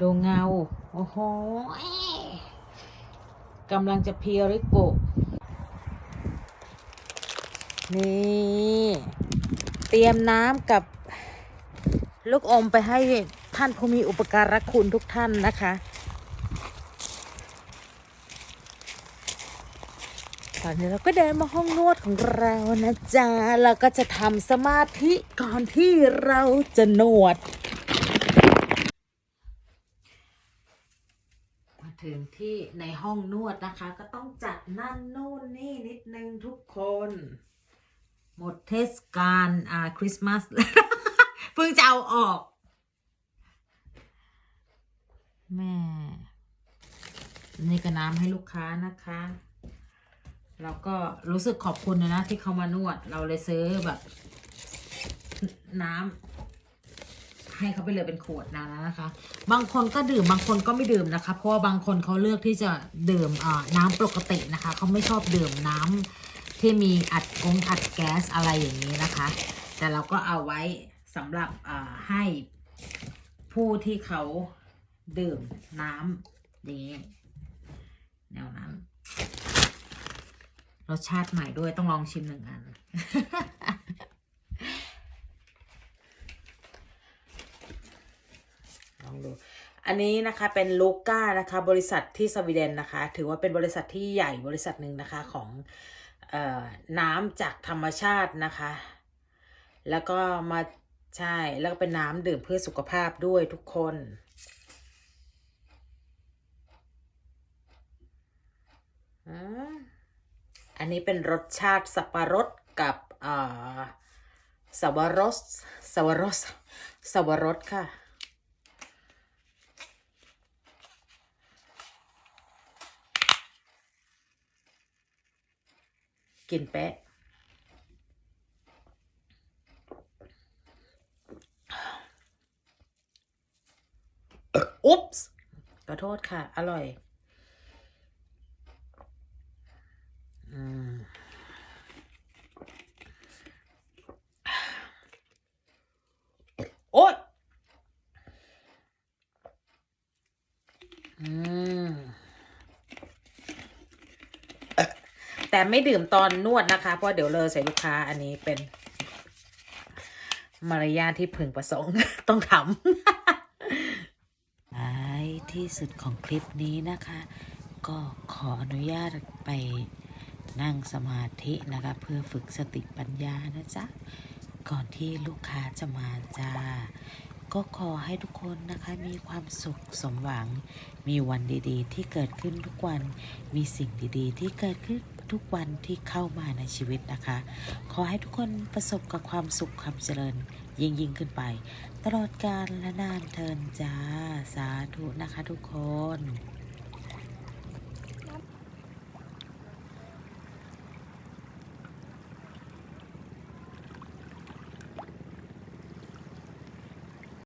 ดูเงา โอ้โหกำลังจะเพียริโกนี่ เตรียมน้ำกับลูกอมไปให้ท่านผู้มีอุปการะคุณทุกท่านนะคะ ตอนนี้เราก็เดินมาห้องนวดของเรานะจ๊ะ เราก็จะทำสมาธิก่อนที่เราจะนวด มา ถึงที่ในห้องนวดนะคะ ก็ต้องจัดนั่นนู่นนี่นิดนึงทุกคน หมดเทศกาลอ่าคริสต์มาสเพิ่งจะเอาออก แม่นี่ก็น้ำให้ลูกค้านะคะเราก็รู้สึกขอบคุณนะนะที่เขามานวด เราเลยซื้อแบบ น้ำ ให้เขาไปเลยเป็นขวดนะนะคะ บางคนก็ดื่มบางคนก็ไม่ดื่มนะคะ เพราะว่าบางคนเขาเลือกที่จะดื่มน้ำปกตินะคะเขาไม่ชอบดื่มน้ำที่มีอัดกงอัดแก๊สอะไรอย่างนี้นะคะ แต่เราก็เอาไว้สำหรับให้ผู้ที่เขาดื่มน้ำนี้แนวนั้นรสชาติใหม่ด้วยต้องลองชิมหนึ่งอัน ลอง ดู อันนี้นะคะเป็นลูก้านะคะบริษัทที่สวีเดนนะคะ ถือว่าเป็นบริษัทที่ใหญ่บริษัทหนึ่งนะคะของออน้ำจากธรรมชาตินะคะ แล้วก็มาใช่แล้วก็เป็นน้ำดื่มเพื่อสุขภาพด้วยทุกคนอันนี้เป็นรสชาติสับปะรดกับอ่าสวรดสสวรดสสวรสค่ะ กินแปะอุ๊ปส์ขอโทษค่ะ อร่อย อืมโอ๊ยอืม แต่ไม่ดื่มตอนนวดนะคะ เพราะเดี๋ยวเลอใส่ลูกค้าอันนี้เป็น มารยาทที่พึงประสงค์ ต้องทำท้ายที่สุดของคลิปนี้นะคะ ก็ขออนุญาตไปนั่งสมาธินะคะ เพื่อฝึกสติปัญญานะจ๊ะ ก่อนที่ลูกค้าจะมาจ้าก็ขอให้ทุกคนนะคะมีความสุขสมหวัง มีวันดีๆ ที่เกิดขึ้นทุกวัน มีสิ่งดีๆ ที่เกิดขึ้น ทุกวันที่เข้ามาในชีวิตนะคะ ขอให้ทุกคนประสบกับความสุขความเจริญ ยิ่งยิ่งขึ้นไป ตลอดกาลและนานเทินจ้า สาธุนะคะทุกคน